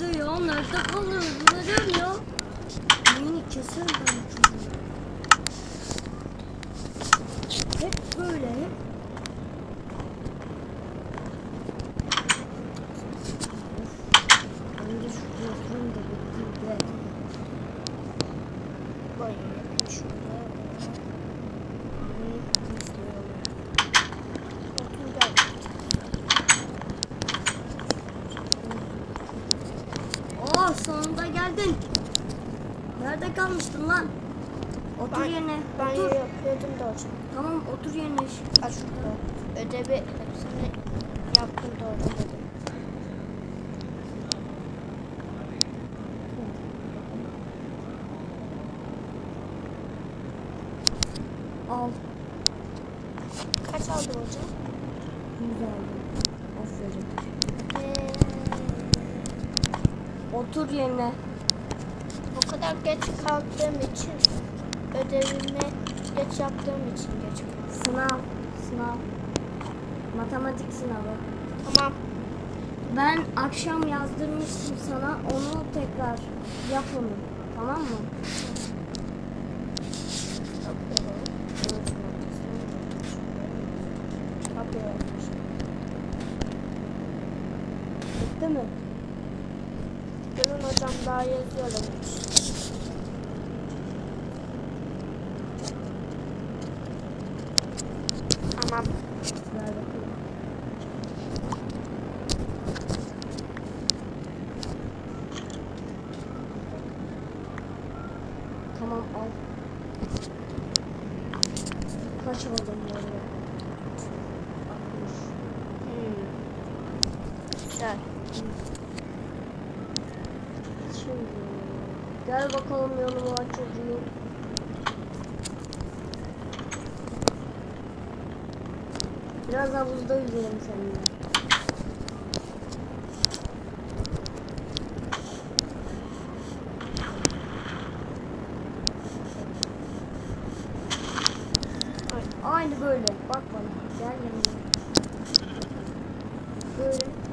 Nerede ya? Nerede kalıyor? Nerede ya? Beni keser ben çocuğu. Hep böyle hep. Önce şu gözlüğümü de bitirdi. Vay şurada. Bakın gel. Oo sonunda geldin. Nerede kalmıştın lan? Otur Ben, yerine. ben otur. yapıyordum da hocam. Tamam otur yerine. Aç şurada. Ödevi hepsini yaptım da hocam dedim. Al. Kaç aldı hocam? Otur yerine. o kadar geç kalktığım için ödevimi geç yaptığım için geç kalktım. Sınav. Sınav. Matematik sınavı. Tamam. Ben akşam yazdırmıştım sana. Onu tekrar yap onu. Tamam mı? Bitti mi? Daha yazıyorum. Tamam. Tamam al. Kaç aldın bu arada? 60. Hmm. Güzel. Şimdi gel bakalım yanıma çocuğum. Biraz havuzda yüzelim seninle. Ay. Aynı böyle. Bak bana. Gel yanıma. Böyle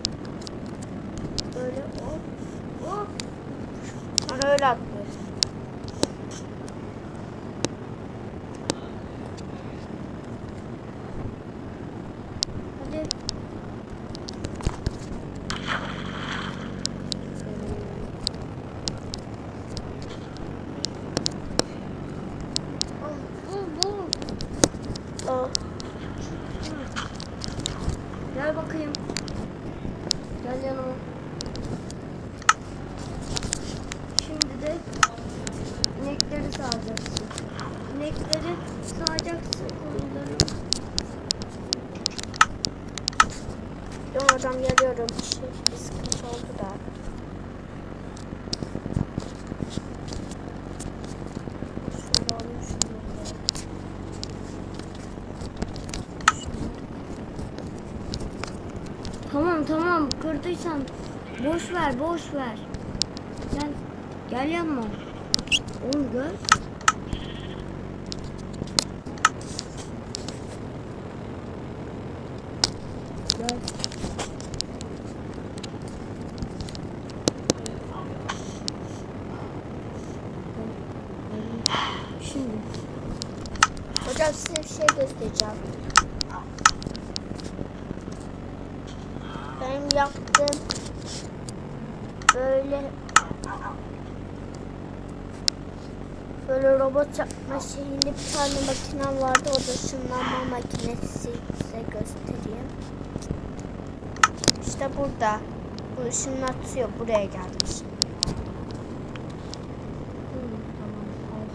Oh. Gel bakayım. Gel yanıma. Şimdi de inekleri sağacaksın. İnekleri sağacaksın koyunları. Yok hocam geliyorum. Şey, bir sıkıntı oldu da. Tamam tamam kırdıysan boş ver boş ver. Gel gel yanıma. Oğlum gel. Gel. Şimdi Hocam size bir şey göstereceğim. Yaptığım böyle böyle robot yapma şeyinde bir tane makinem vardı. O da ışınlanma makinesi size göstereyim. İşte burada. Bu ışınlatıyor. Buraya tamam al.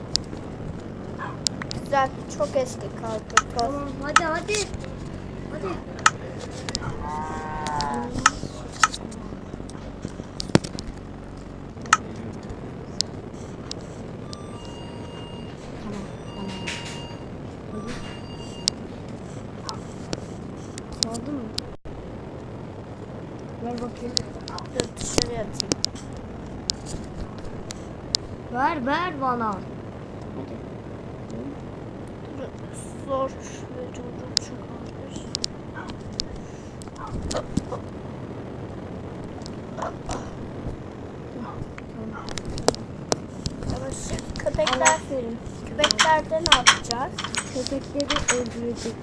Güzel. Çok eski kaldı. Tamam hadi hadi. Hadi. Ver bakayım. Dur dışarı atayım. Ver ver bana. Hadi. Dur zor ve doğru çıkartır. Köpekler, köpeklerde ne yapacağız? Köpekleri öldüreceksin.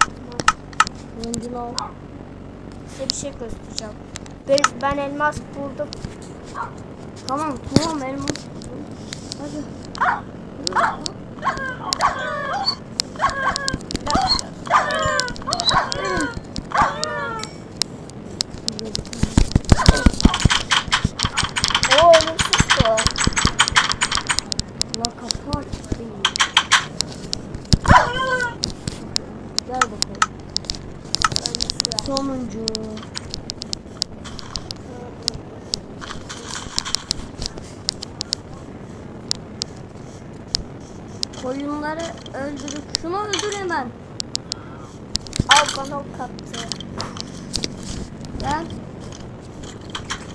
Tamam. Öncül al. Size bir şey göstereceğim. Ben, ben elmas buldum. Tamam tamam elmas. Hadi. Oo ölümsüz bu. La kapı açık değil. Gel bakalım. Ölümsüz. Sonuncu. Koyunları öldürüp şunu öldür hemen. Al bana ok attı. Gel.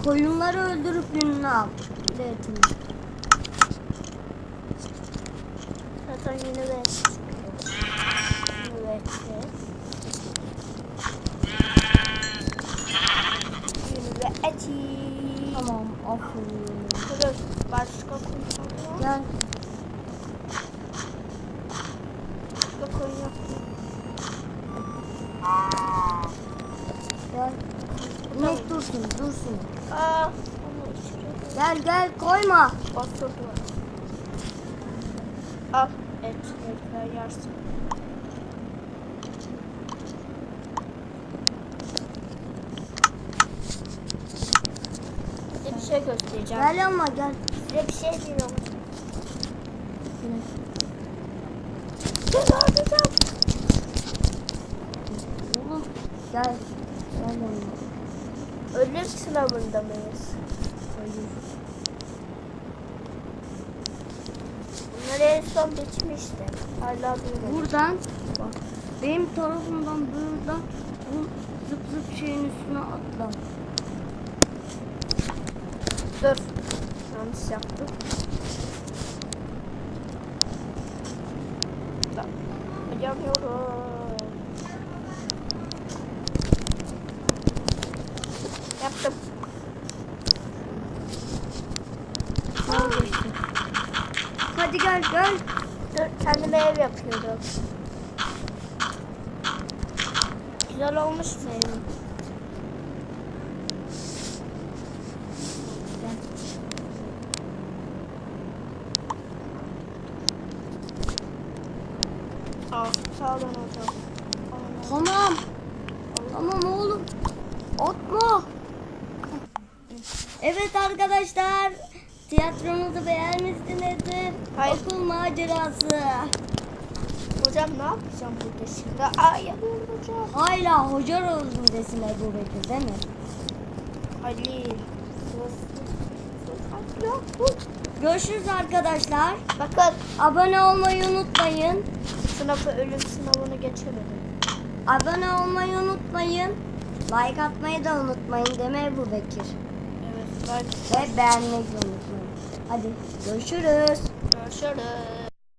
Koyunları öldürüp yününü al. Bir de etini. Zaten yeni ve Yeni ve Yeni ve eti. Tamam aferin. Dur başka koyun var mı? Gel. Başka koyun yok. Gel. İnek dursun dursun. Aa, Gel gel koyma. Oturdu. Al et, etler yersin. Size bir şey göstereceğim. Gel ama gel. Size bir şey diyorum. İnek. Ne yapacağım? Oğlum gel. Yanıma. Ölüm sınavında mıyız? Hayır. Bunlar en son bitmişti. Hala duymadım. Buradan bak. Benim tarafımdan buradan bu zıp zıp şeyin üstüne atla. Dur. Yanlış yaptım. Tamam. Yapamıyorum. Yaptım. Al işte. Hadi gel gel. Dur kendime ev yapıyorum. Güzel olmuş mu evim? Sağ olun hocam. Tamam. Tamam oğlum. Atma. Evet arkadaşlar. Tiyatromuzu beğenmişsinizdir. Hayır. Okul macerası. Hocam ne yapacağım burada şimdi? Yanıyorum hocam. Hala hoca oldum desin Ebu Bekir değil mi? Ali. Sus, sus, sus. Yok, bu. Görüşürüz arkadaşlar. Bakın Abone olmayı unutmayın. sınıfı ölüm sınavını geçemedim. Abone olmayı unutmayın. Like atmayı da unutmayın değil mi Ebu Bekir? Evet ben Ve beğenmeyi de unutmayın. Hadi görüşürüz. Görüşürüz.